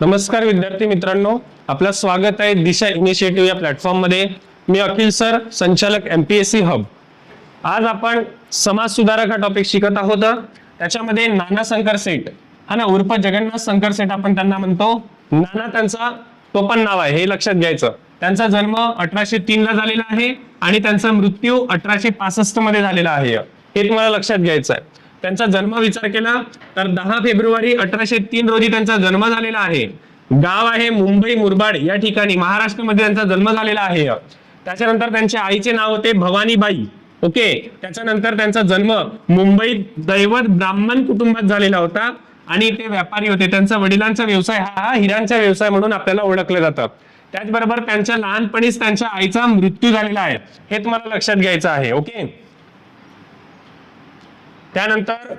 नमस्कार विद्यार्थी मित्रांनो आपलं स्वागत आहे दिशा इनिशिएटिव्ह या प्लॅटफॉर्ममध्ये मी अखिल सर संचालक एमपीएससी हब आज आपण समाज सुधारक हा टॉपिक शिकत आहोत. त्याच्यामध्ये नाना शंकर सेठ. हा ना उर्फ जगन्नाथ शंकर सेठ आपण त्यांना म्हणतो. नाना त्यांचा तो पण नाव आहे हे लक्षात घ्यायचं. त्यांचा जन्म अठराशे तीन ला झालेला आहे आणि त्यांचा मृत्यू अठराशे पासष्टमध्ये झालेला आहे. हे तुम्हाला लक्षात घ्यायचं आहे. त्यांचा जन्म विचार केला तर दहा फेब्रुवारी अठराशे तीन रोजी त्यांचा जन्म झालेला आहे. गाव आहे मुंबई मुरबाड या ठिकाणी महाराष्ट्रामध्ये त्यांचा जन्म झालेला आहे. त्याच्यानंतर त्यांच्या आईचे नाव होते भवानीबाई ओके? त्याच्यानंतर त्यांचा जन्म मुंबईत दैवत ब्राह्मण कुटुंबात झालेला होता. आणि ते व्यापारी होते. त्यांचा वडिलांचा व्यवसाय हा हा हिरांचा व्यवसाय म्हणून आपल्याला ओळखलं जातं. त्याचबरोबर त्यांच्या लहानपणीच त्यांच्या आईचा मृत्यू झालेला आहे. हे तुम्हाला लक्षात घ्यायचं आहे ओके? त्यानंतर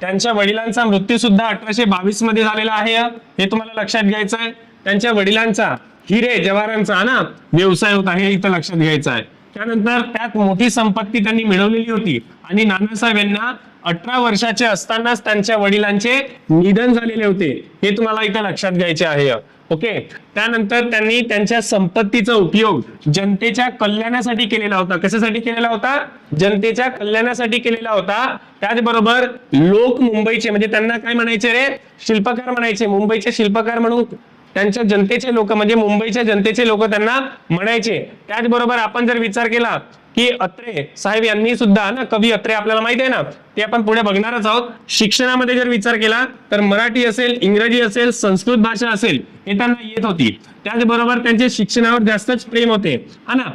त्यांच्या वडिलांचा मृत्यू सुद्धा अठराशे बावीसमध्ये झालेला आहे. हे तुम्हाला लक्षात घ्यायचं आहे त्यांच्या वडिलांचा हिरे जवारांचा ना व्यवसाय होता हे इथं लक्षात घ्यायचं आहे त्यानंतर त्यात मोठी संपत्ती त्यांनी मिळवलेली होती. आणि नानासाहेब यांना अठरा वर्षाचे असतानाच त्यांच्या वडिलांचे निधन झालेले होते. हे तुम्हाला इथं लक्षात घ्यायचे आहे. ओके? त्यानंतर त्यांनी त्यांच्या संपत्तीचा उपयोग जनतेच्या कल्याणासाठी केलेला होता. कशासाठी केलेला होता? जनतेच्या कल्याणासाठी केलेला होता. त्याचबरोबर लोक मुंबईचे म्हणजे त्यांना काय म्हणायचे रे? शिल्पकार म्हणायचे. मुंबईचे शिल्पकार म्हणून त्यांच्या जनतेचे लोक म्हणजे मुंबईच्या जनतेचे लोक त्यांना म्हणायचे. त्याचबरोबर आपण जर विचार केला की अत्रे साहेब यांनी सुद्धा ना कवी अत्रे आपल्याला माहिती आहे ना ते आपण पुढे बघणारच आहोत. शिक्षणामध्ये जर विचार केला तर मराठी असेल इंग्रजी असेल संस्कृत भाषा असेल हे त्यांना येत होती. त्याचबरोबर त्यांचे शिक्षणावर जास्तच प्रेम होते. हा ना?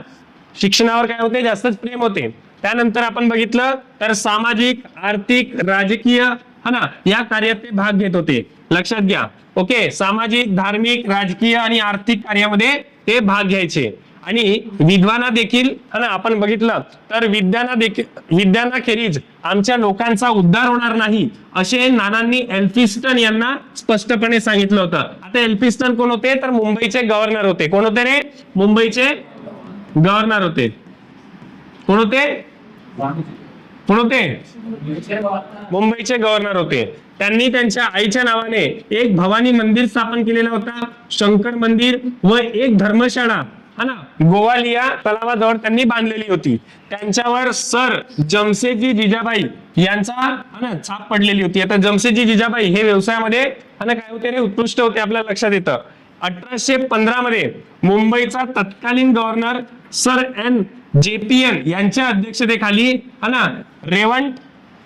शिक्षणावर काय होते? जास्तच प्रेम होते. त्यानंतर आपण बघितलं तर सामाजिक आर्थिक राजकीय हा ना या कार्यात ते भाग घेत होते. लक्षात घ्या. ओके सामाजिक धार्मिक राजकीय आणि आर्थिक कार्यामध्ये ते भाग घ्यायचे. आणि विद्वाना देखील ना आपण बघितलं तर विद्याना देखील विद्यानाखेरीज आमच्या लोकांचा उद्धार होणार नाही असे नानांनी एल्फिस्टन यांना स्पष्टपणे सांगितलं होतं. आता एल्फिस्टन कोण होते? तर मुंबईचे गव्हर्नर होते. कोण होते रे? मुंबईचे गव्हर्नर होते. कोण होते? कोण होते? मुंबईचे गव्हर्नर होते. त्यांनी त्यांच्या आईच्या नावाने एक भवानी मंदिर स्थापन केलेला होता. शंकर मंदिर व एक धर्मशाळा. हा ना? गोवालिया तलावाजवळ त्यांनी बांधलेली होती. त्यांच्यावर सर जमशेदजी जिजाबाई यांचा हा ना छाप पडलेली होती. आता जमशेदजी जिजाबाई हे व्यवसायामध्ये हा ना काय होते रे? उत्कृष्ट होते आपल्याला लक्षात येतं. अठराशे पंधरा मध्ये मुंबईचा तत्कालीन गव्हर्नर सर एन जेपीएन यांच्या अध्यक्षतेखाली हा ना रेवंट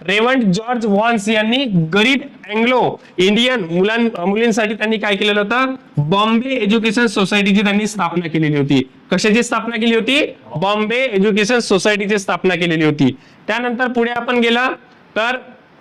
रेवंट जॉर्ज वॉन्स यांनी गरीब अँग्लो इंडियन मुलां मुलींसाठी त्यांनी काय केलेलं होतं? बॉम्बे एज्युकेशन सोसायटीची त्यांनी स्थापना केलेली होती. कशाची स्थापना केली होती? बॉम्बे एज्युकेशन सोसायटीची स्थापना केलेली होती. त्यानंतर पुढे आपण गेला तर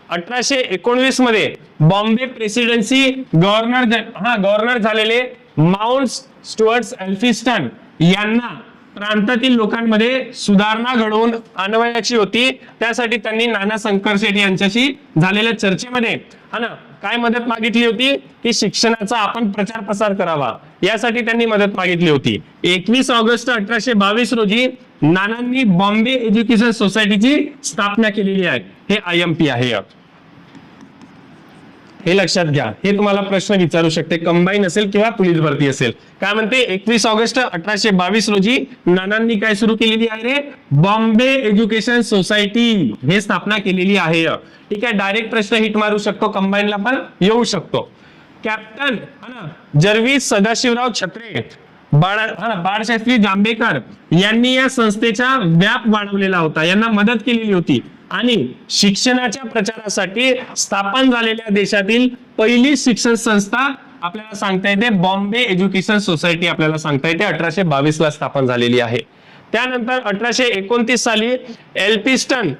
अठराशे एकोणवीसमध्ये बॉम्बे प्रेसिडेन्सी गव्हर्नर हा गव्हर्नर झालेले माउंट स्टुअर्ट एल्फिस्टन यांना प्रांतातील लोकांमध्ये सुधारणा घडवून आणवायची होती. त्यासाठी त्यांनी नाना शंकर शेठ यांच्याशी झालेल्या चर्चेमध्ये हा ना काय मदत मागितली होती? की शिक्षणाचा आपण प्रचार प्रसार करावा. यासाठी त्यांनी मदत मागितली होती. एकवीस ऑगस्ट अठराशे बावीस रोजी नानांनी बॉम्बे एज्युकेशन सोसायटीची स्थापना केलेली आहे. हे आय एम पी आहे. हे लक्षात घ्या. हे तुम्हाला प्रश्न विचारू शकते. कंबाईन असेल किंवा पोलीस भरती असेल. काय म्हणते? एकवीस ऑगस्ट अठराशे बावीस रोजी नानांनी काय सुरू केलेली आहे रे? बॉम्बे एज्युकेशन सोसायटी हे स्थापना केलेली आहे. ठीक आहे डायरेक्ट प्रश्न हिट मारू शकतो कंबाईनला पण येऊ शकतो. कॅप्टन हा सदाशिवराव छत्रे बाळा बाळशास्त्री जांभेकर यांनी या संस्थेचा व्याप वाढवलेला होता. यांना मदत केलेली होती. आणि शिक्षणाच्या प्रचारासाठी स्थापन झालेल्या देशातील पहिली शिक्षण संस्था आपल्याला सांगता येते बॉम्बे एज्युकेशन सोसायटी आपल्याला सांगता येते. अठराशे बावीस ला स्थापन झालेली आहे. त्यानंतर अठराशे एकोणतीस साली एल्पिस्टन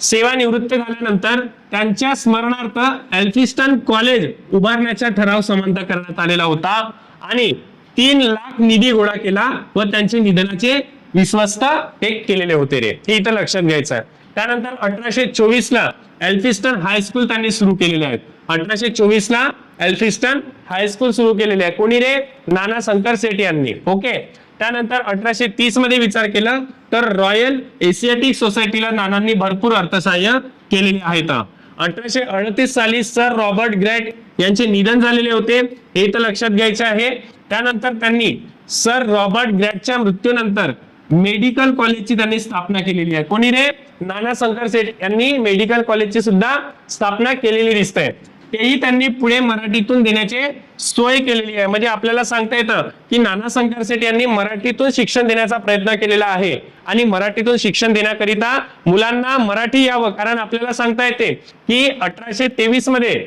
सेवानिवृत्त झाल्यानंतर त्यांच्या स्मरणार्थ एल्फिस्टन कॉलेज उभारण्याचा ठराव समानता करण्यात आलेला होता आणि तीन लाख निधी गोळा केला व त्यांचे निधनाचे विश्वस्त हे केलेले होते रे. हे इथं लक्षात घ्यायचं आहे. त्यानंतर अठराशे चोवीस ला एल्फिस्टन हायस्कूल त्यांनी सुरू केलेले आहेत. अठराशे चोवीस ला एल्फिस्टन हायस्कूल सुरू केलेले आहे कोणी रे? नाना शंकर सेठ यांनी. ओके त्यानंतर अठराशे तीसमध्ये विचार केला तर रॉयल एशियाटिक सोसायटीला नानांनी भरपूर अर्थसहाय्य केलेले आहेत. अठराशे अडतीस साली सर रॉबर्ट ग्रेट यांचे निधन झालेले होते. हे तर लक्षात घ्यायचे आहे. त्यानंतर त्यांनी सर रॉबर्ट ग्रॅटच्या मृत्यूनंतर मेडिकल कॉलेजची त्यांनी स्थापना केलेली आहे. कोणी रे? नाना शंकर सेठ यांनी मेडिकल कॉलेजची सुद्धा स्थापना केलेली दिसते. तेही त्यांनी पुढे मराठीतून देण्याचे सोय केलेली आहे. म्हणजे आपल्याला सांगता येतं की नाना शंकर सेठ यांनी मराठीतून शिक्षण देण्याचा प्रयत्न केलेला आहे. आणि मराठीतून शिक्षण देण्याकरिता मुलांना मराठी यावं. कारण आपल्याला सांगता येते की अठराशे तेवीसमध्ये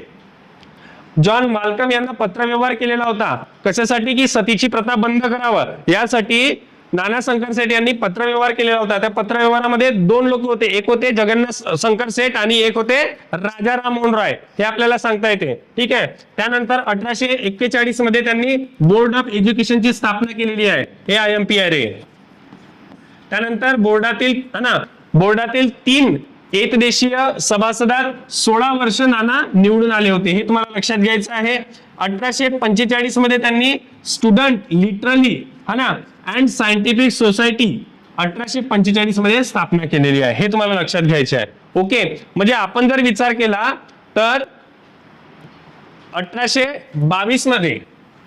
जॉन माल्कम यांना पत्रव्यवहार केलेला होता. कशासाठी? की सतीची प्रथा बंद करावं. यासाठी नाना शंकर सेठ यांनी पत्रव्यवहार केलेला होता. त्या पत्रव्यवहारामध्ये दोन लोक होते. एक होते जगन्नाथ शंकर सेठ आणि एक होते राजा राममोहन रॉय. हे आपल्याला सांगता येते. ठीक आहे? त्यानंतर अठराशे एक्केचाळीसमध्ये त्यांनी बोर्ड ऑफ एज्युकेशनची स्थापना केलेली आहे. हे I M P R A त्यानंतर बोर्डातील ना बोर्डातील तीन एकदेशीय सभासदात सोळा वर्ष नाना निवडून आले होते. हे तुम्हाला लक्षात घ्यायचं आहे. अठराशे पंचेचाळीसमध्ये त्यांनी स्टुडंट लिटरली हा ना अँड सायंटिफिक सोसायटी अठराशे पंचेचाळीसमध्ये स्थापना केलेली आहे. हे तुम्हाला लक्षात घ्यायचे आहे. ओके म्हणजे आपण जर विचार केला तर अठराशे बावीसमध्ये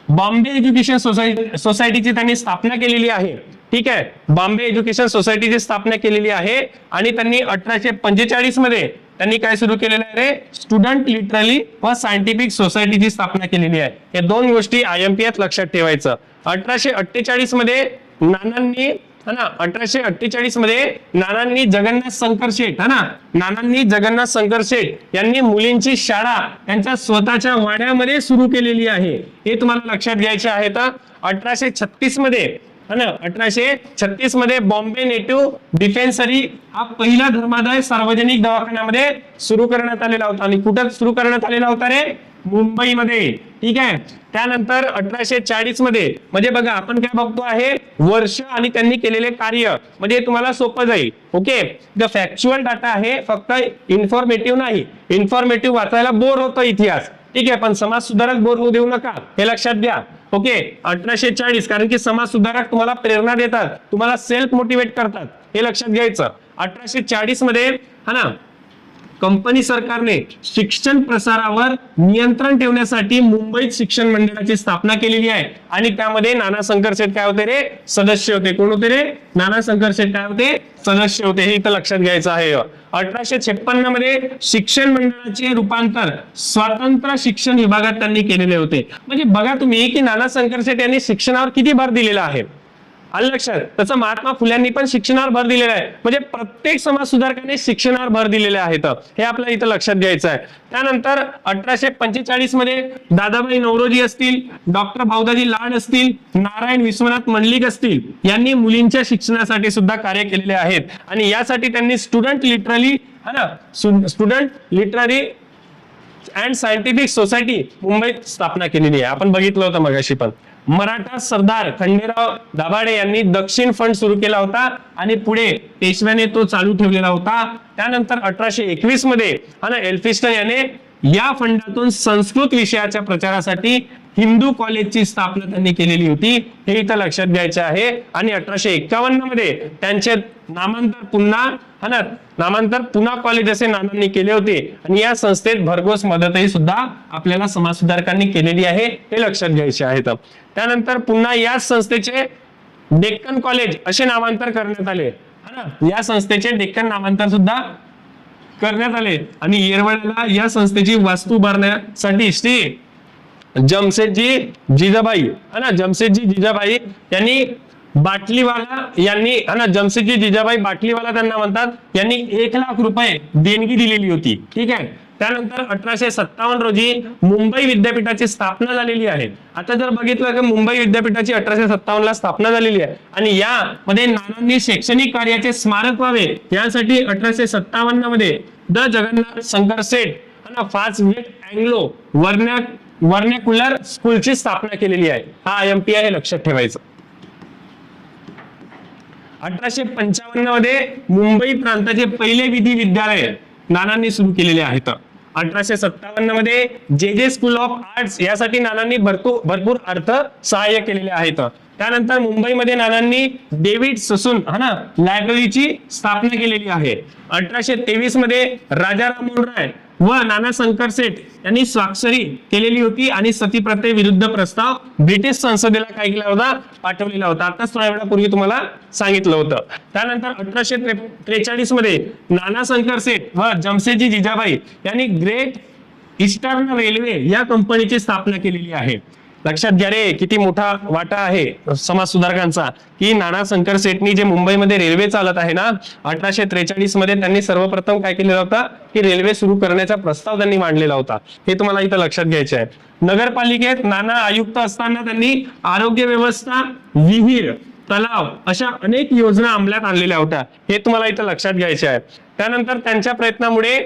बॉम्बे एज्युकेशन सोसायटी सोसायटीची त्यांनी स्थापना केलेली आहे. ठीक आहे? बॉम्बे एज्युकेशन सोसायटीची स्थापना केलेली आहे. आणि त्यांनी अठराशे पंचेचाळीसमध्ये त्यांनी काय सुरू केलेलं आहे रे? स्टुडंट लिटरली व सायंटिफिक सोसायटीची स्थापना केलेली आहे. हे दोन गोष्टी आय एम पी एत लक्षात ठेवायचं. अठराशे अठ्ठेचाळीसमध्ये नानांनी हा ना? अठराशे अठ्ठेचाळीसमध्ये नानांनी जगन्नाथ शंकर शेठ हा ना? नानांनी जगन्नाथ शंकर शेठ यांनी मुलींची शाळा त्यांच्या स्वतःच्या वाड्यामध्ये सुरू केलेली आहे. हे तुम्हाला लक्षात घ्यायचे आहे तर अठराशे छत्तीसमध्ये हा ना? अठराशे छत्तीसमध्ये बॉम्बे नेटिव्ह डिफेन्सरी हा पहिला धर्मादाय सार्वजनिक दवाखान्यामध्ये सुरू करण्यात आलेला होता. आणि कुठं सुरू करण्यात आलेला होता रे? मुंबईमध्ये. ठीक आहे? त्यानंतर अठराशे चाळीसमध्ये म्हणजे बघा आपण काय बघतो आहे? वर्ष आणि त्यांनी केलेले कार्य. म्हणजे तुम्हाला सोपं जाईल. ओके? द फॅक्च्युअल डाटा आहे फक्त इन्फॉर्मेटिव्ह नाही. इन्फॉर्मेटिव्ह वाचायला बोर होतो इतिहास. ठीक आहे? पण समाज सुधारक बोर होऊ देऊ नका. हे लक्षात घ्या. ओके? अठराशे चाळीस कारण की समाज सुधारक तुम्हाला प्रेरणा देतात. तुम्हाला सेल्फ मोटिवेट करतात. हे लक्षात घ्यायचं. अठराशे चाळीसमध्ये हा ना कंपनी सरकारने शिक्षण प्रसारावर नियंत्रण ठेवण्यासाठी मुंबईत शिक्षण मंडळाची स्थापना केलेली आहे. आणि त्यामध्ये नाना शंकर शेठ काय होते रे? सदस्य होते. कोण होते रे? नाना शंकर शेठ काय होते? सदस्य होते. हे इथं लक्षात घ्यायचं आहे. अठराशे छप्पन्नमध्ये शिक्षण मंडळाचे रूपांतर स्वतंत्र शिक्षण विभागात त्यांनी केलेले होते. म्हणजे बघा तुम्ही की नाना शंकर शेठ यांनी शिक्षणावर किती भर दिलेला आहे? आलं लक्षात? तसं महात्मा फुल्यांनी पण शिक्षणावर भर दिलेला आहे. म्हणजे प्रत्येक समाज सुधारकाने शिक्षणावर भर दिलेले आहेत हे आपल्याला इथं लक्षात घ्यायचं आहे. त्यानंतर अठराशे पंचेचाळीसमध्ये दादाबाई नवरोजी असतील डॉक्टर भाऊदाजी लाड असतील नारायण विश्वनाथ मंडलिक असतील यांनी मुलींच्या शिक्षणासाठी सुद्धा कार्य केलेले आहेत. आणि यासाठी त्यांनी स्टुडंट लिटरली है ना? Student literary and scientific society मुंबईत स्थापना केलेली आहे. आपण बघितलं होतं मगाशी पण. मराठा सरदार खंडेराव दाभाडे यांनी दक्षिण फंड सुरू केला होता आणि पुढे पेशव्याने तो चालू ठेवलेला होता. त्यानंतर अठराशे एकवीसमध्ये एल्फिस्टन याने या फंडातून संस्कृत विषयाच्या प्रचारासाठी हिंदू कॉलेजची स्थापना त्यांनी केलेली होती. हे इथं लक्षात घ्यायचे आहे. आणि अठराशे एक्कावन्नमध्ये त्यांचे नामांतर पुन्हा हा ना नामांतर पुन्हा कॉलेज असे नानांनी केले होते. आणि या संस्थेत भरघोस मदतही सुद्धा आपल्याला समाज सुधारकांनी केलेली आहे. हे लक्षात घ्यायचे आहेत त्यानंतर पुन्हा याच संस्थेचे डेक्कन कॉलेज असे नामांतर करण्यात आले. हा ना या संस्थेचे डेक्कन नामांतर सुद्धा करण्यात आले. आणि येरवड्याला या संस्थेची वास्तू उभारण्यासाठी श्री जमशेदजी जिजाबाई है ना? जमशेदजी जिजाबाई यांनी बाटलीवाला यांनी है ना? जमशेदजी जिजाबाई बाटलीवाला त्यांना म्हणतात यांनी एक लाख रुपये देणगी दिलेली होती. ठीक आहे? त्यानंतर अठराशे सत्तावन्न रोजी मुंबई विद्यापीठाची स्थापना झालेली आहे. आता जर बघितलं की मुंबई विद्यापीठाची अठराशे सत्तावन्न ला स्थापना झालेली आहे आणि यामध्ये नानांनी शैक्षणिक कार्याचे स्मारक व्हावे यासाठी अठराशे सत्तावन्नमध्ये द जगन्नाथ शंकर सेठ आणि फास्ट फाच वेट अँग्लो वर्ण्या वर्णॅक्युलर स्कूलची स्थापना केलेली आहे. हा एम पी आहे लक्षात ठेवायचं. अठराशे पंचावन्नमध्ये मुंबई प्रांताचे पहिले विधी विद्यालय नानांनी सुरू केलेले आहेत अठराशे सत्तावन्नमध्ये जे जे स्कूल ऑफ आर्ट्स यासाठी नानांनी भरपूर भरपूर अर्थ सहाय्य केलेले आहेत. त्यानंतर मुंबईमध्ये नानांनी डेव्हिड ससून हा ना लायब्ररीची स्थापना केलेली आहे. अठराशे तेवीसमध्ये राजा राममोहन राय व नाना शंकर सेठ यांनी स्वाक्षरी केलेली होती आणि सती विरुद्ध प्रस्ताव ब्रिटिश संसदेला काय केला होता? पाठवलेला होता. आताच थोड्या वेळापूर्वी तुम्हाला सांगितलं होतं. त्यानंतर अठराशे त्रेचाळीसमध्ये नाना शंकर सेठ व जमशेदजी जिजाबाई यांनी ग्रेट ईस्टर्न रेल्वे या कंपनीची स्थापना केलेली आहे. लक्षात घ्या रे किती मोठा वाटा आहे समाज सुधारकांचा. की नाना शंकर सेठनी जे मुंबईमध्ये रेल्वे चालत आहे ना अठराशे त्रेचाळीसमध्ये त्यांनी सर्वप्रथम काय केलेला होता की रेल्वे सुरू करण्याचा प्रस्ताव त्यांनी मांडलेला होता. हे तुम्हाला इथं लक्षात घ्यायचे आहे. नगरपालिकेत नाना आयुक्त असताना त्यांनी आरोग्य व्यवस्था विहीर तलाव अशा अनेक योजना अंमलात आणलेल्या होत्या. हे तुम्हाला इथं लक्षात घ्यायचे आहे. त्यानंतर त्यांच्या प्रयत्नामुळे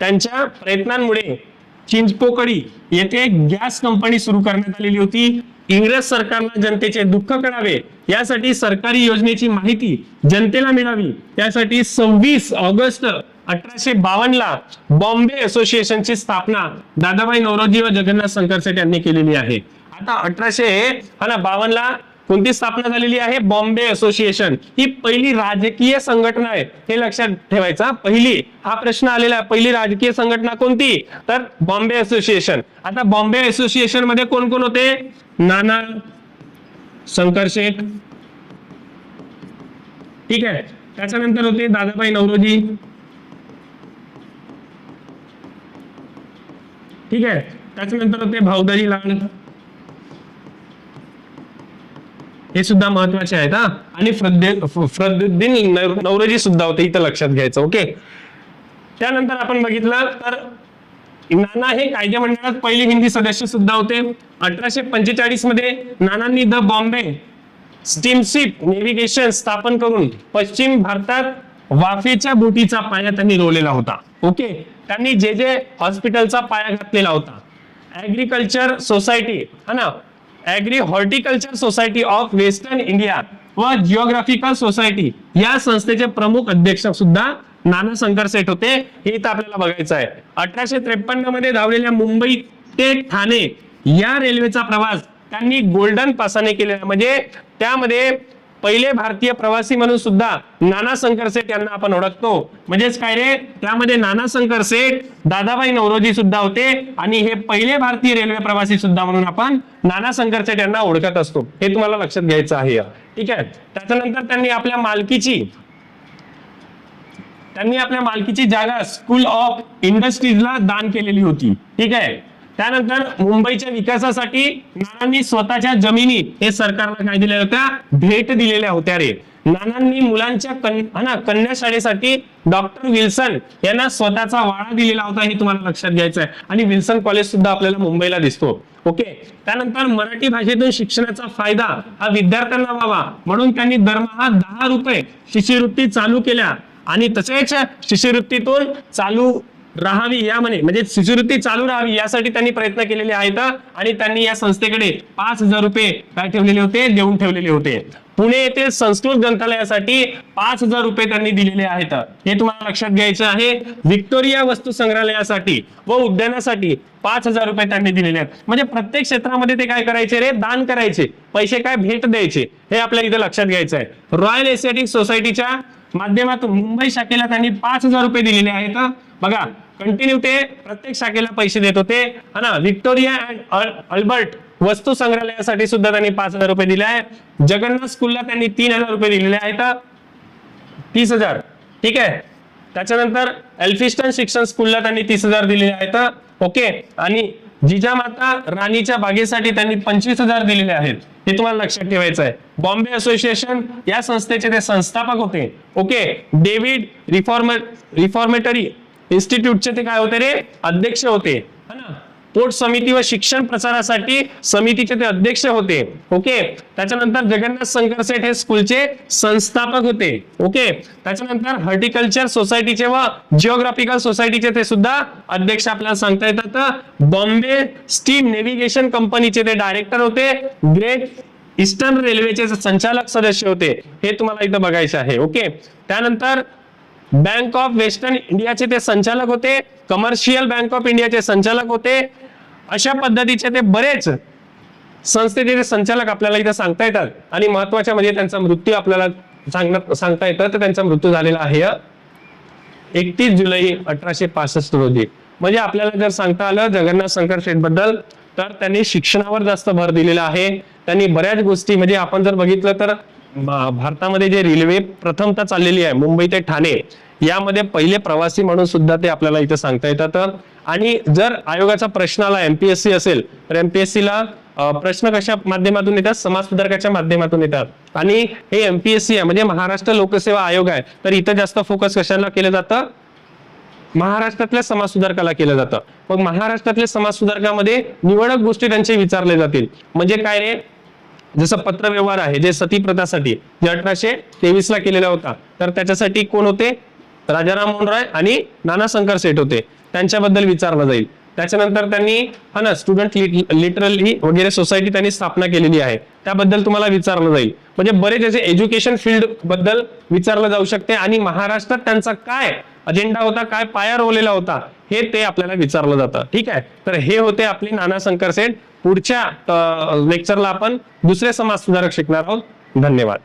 त्यांच्या प्रयत्नांमुळे चिंचपोकळी येथे गॅस कंपनी सुरू करण्यात आलेली होती. इंग्रज सरकारला जनतेचे दुःख कळावे यासाठी सरकारी योजनेची माहिती जनतेला मिळावी. त्यासाठी सव्वीस ऑगस्ट अठराशे बावन्न ला बॉम्बे असोसिएशनची स्थापना दादाबाई नवरोजी व जगन्नाथ शंकरसेठ यांनी केलेली आहे. आता अठराशे हा ना बावन्न ला कोणती स्थापना झालेली आहे? बॉम्बे असोसिएशन. ही पहिली राजकीय संघटना आहे. हे लक्षात ठेवायचा. पहिली हा प्रश्न आलेला आहे. पहिली राजकीय संघटना कोणती? तर बॉम्बे असोसिएशन. आता बॉम्बे असोसिएशनमध्ये कोण कोण होते? नाना शंकर शेठ ठीक आहे. त्याच्यानंतर होते दादाबाई नवरोजी. ठीक आहे. त्याच्यानंतर होते भाऊदाजी लाड हे सुद्धा महत्त्वाचे आहेत हा. आणि फ्रद्दीन नवरजी सुद्धा होते इथं लक्षात घ्यायचं ओके? त्यानंतर आपण बघितलं तर नाना हे कायदे मंडळात पहिले हिंदी सदस्य सुद्धा होते. अठराशे पंचेचाळीसमध्ये नानांनी द बॉम्बे स्टीमशिप नेव्हिगेशन स्थापन करून पश्चिम भारतात वाफेच्या बोटीचा पाया त्यांनी रोवलेला होता ओके? त्यांनी जे जे हॉस्पिटलचा पाया घातलेला होता ऍग्रिकल्चर सोसायटी हा ना? Agri horticulture society of western India व जिओग्राफिकल सोसायटी या संस्थेचे प्रमुख अध्यक्ष सुद्धा नाना शंकर सेठ होते. हे इथं आपल्याला बघायचं आहे. अठराशे त्रेपन्नमध्ये धावलेल्या मुंबई ते ठाणे या रेल्वेचा प्रवास त्यांनी गोल्डन पासाने केलेला. म्हणजे त्यामध्ये पहिले भारतीय प्रवासी म्हणून सुद्धा नाना शंकर सेठ यांना आपण ओळखतो. म्हणजेच काय रे? त्यामध्ये नाना शंकर सेठ दादाबाई नवरोजी सुद्धा होते आणि हे पहिले भारतीय रेल्वे प्रवासी सुद्धा म्हणून आपण नाना शंकर सेठ यांना ओळखत असतो. हे तुम्हाला लक्षात घ्यायचं आहे. ठीक आहे? त्याच्यानंतर त्यांनी आपल्या मालकीची त्यांनी आपल्या मालकीची जागा स्कूल ऑफ इंडस्ट्रीजला दान केलेली होती. ठीक आहे? त्यानंतर मुंबईच्या विकासासाठी नानांनी स्वतःच्या जमिनी हे सरकारला काय दिलेल्या होत्या भेट दिलेल्या होत्या रे. नानांनी मुलांच्या कन ना कन्या शाळेसाठी डॉक्टर विल्सन यांना स्वतःचा वाडा दिलेला होता हे तुम्हाला लक्षात घ्यायचं आहे. आणि विल्सन कॉलेज सुद्धा आपल्याला मुंबईला दिसतो. ओके? त्यानंतर मराठी भाषेतून शिक्षणाचा फायदा हा विद्यार्थ्यांना व्हावा. म्हणून त्यांनी दरमहा दहा रुपये शिष्यवृत्ती चालू केल्या. आणि तसेच शिष्यवृत्तीतून चालू राहावी या म्हणे म्हणजे शिष्यवृत्ती चालू राहावी यासाठी त्यांनी प्रयत्न केलेले आहेत आणि त्यांनी या संस्थेकडे पाच हजार रुपये काय ठेवलेले होते? देऊन ठेवलेले होते. पुणे येथे संस्कृत ग्रंथालयासाठी पाच हजार रुपये त्यांनी दिलेले आहेत. हे तुम्हाला लक्षात घ्यायचं आहे. व्हिक्टोरिया वस्तू संग्रहालयासाठी व उद्यानासाठी पाच हजार रुपये त्यांनी दिलेले आहेत. म्हणजे प्रत्येक क्षेत्रामध्ये ते काय करायचे रे? दान करायचे. पैसे काय? भेट द्यायचे. हे आपल्याला इथे लक्षात घ्यायचं आहे. रॉयल एसियाटिक सोसायटीच्या माध्यमातून मुंबई शाखेला त्यांनी पाच हजार रुपये दिलेले आहेत. बघा कंटिन्यू ते. प्रत्येक शाखेला पैसे देत होते. हा ना व्हिक्टोरिया अँड अल्बर्ट वस्तू संग्रहालयासाठी सुद्धा त्यांनी पाच हजार रुपये दिले आहे जगन्नाथ स्कूलला त्यांनी तीन हजार रुपये दिलेले आहेत. तीस हजार. ठीक आहे? त्याच्यानंतर एल्फिस्टन शिक्षण स्कूलला त्यांनी तीस हजार दिलेले आहेत. ओके? आणि जिजामाता राणीच्या बागेसाठी त्यांनी पंचवीस हजार दिलेले आहेत. हे तुम्हाला लक्षात ठेवायचं आहे बॉम्बे असोसिएशन या संस्थेचे ते संस्थापक होते. ओके? डेव्हिड रिफॉर्म रिफॉर्मेटरी इन्स्टिट्यूटचे ते काय होते रे? अध्यक्ष होते. है ना? पोट समिती व शिक्षण प्रसारासाठी समितीचे ते अध्यक्ष होते. ओके त्याच्यानंतर जगन्नाथ शंकर सेठ हे स्कूलचे संस्थापक होते. ओके त्याच्यानंतर हॉर्टिकल्चर सोसायटीचे व जिओग्राफिकल सोसायटीचे ते सुद्धा अध्यक्ष आपल्याला सांगता येतात. बॉम्बे स्टीम नेव्हिगेशन कंपनीचे ते डायरेक्टर होते. ग्रेट ईस्टर्न रेल्वेचे संचालक सदस्य होते. हे तुम्हाला इथं बघायचे आहे. ओके त्यानंतर बँक ऑफ वेस्टर्न इंडियाचे ते संचालक होते कमर्शियल बँक ऑफ इंडियाचे संचालक होते. अशा पद्धतीचे ते बरेच संस्थेचे ते संचालक आपल्याला इथं सांगता येतात. आणि महत्त्वाच्या म्हणजे त्यांचा मृत्यू आपल्याला सांगण्यात सांगता येतं तर त्यांचा मृत्यू झालेला आहे. एकतीस जुलै अठराशे पासष्ट रोजी. म्हणजे आपल्याला जर सांगता आलं जगन्नाथ शंकर शेठबद्दल तर त्यांनी शिक्षणावर जास्त भर दिलेला आहे. त्यांनी बऱ्याच गोष्टी म्हणजे आपण जर बघितलं तर भारतामध्ये जे रेल्वे प्रथमतः चाललेली आहे मुंबई ते ठाणे यामध्ये पहिले प्रवासी म्हणून सुद्धा ते आपल्याला इथं सांगता येतात. आणि जर आयोगाचा प्रश्न आला एमपीएससी असेल तर एमपीएससी ला प्रश्न कशा माध्यमातून येतात? समाज सुधारकाच्या माध्यमातून येतात. आणि हे एमपीएससी आहे म्हणजे महाराष्ट्र लोकसेवा आयोग आहे तर इथं जास्त फोकस कशाला केलं जातं? महाराष्ट्रातल्या समाज सुधारकाला केलं जातं. मग महाराष्ट्रातल्या समाज सुधारकामध्ये निवडक गोष्टी त्यांचे विचारले जातील. म्हणजे काय रे? जसं पत्रव्यवहार आहे जे सती प्रथासाठी जे अठराशे तेवीस ला केलेला होता तर त्याच्यासाठी कोण होते? राजाराम मोहन राय आणि नाना शंकर सेठ होते. त्यांच्याबद्दल विचारलं जाईल. त्याच्यानंतर त्यांनी हा ना स्टुडंट लिटरली वगैरे सोसायटी त्यांनी स्थापना केलेली आहे. त्याबद्दल तुम्हाला विचारलं जाईल. म्हणजे बरेच असे एज्युकेशन फील्डबद्दल विचारलं जाऊ शकते आणि महाराष्ट्रात त्यांचा काय अजेंडा होता काय पाया रोवलेला होता हे ते आपल्याला विचारलं जातं. ठीक आहे? तर हे होते आपले नाना शंकर सेठ. पुढच्या लेक्चरला आपण दुसरे समाज सुधारक शिकणार आहोत. धन्यवाद.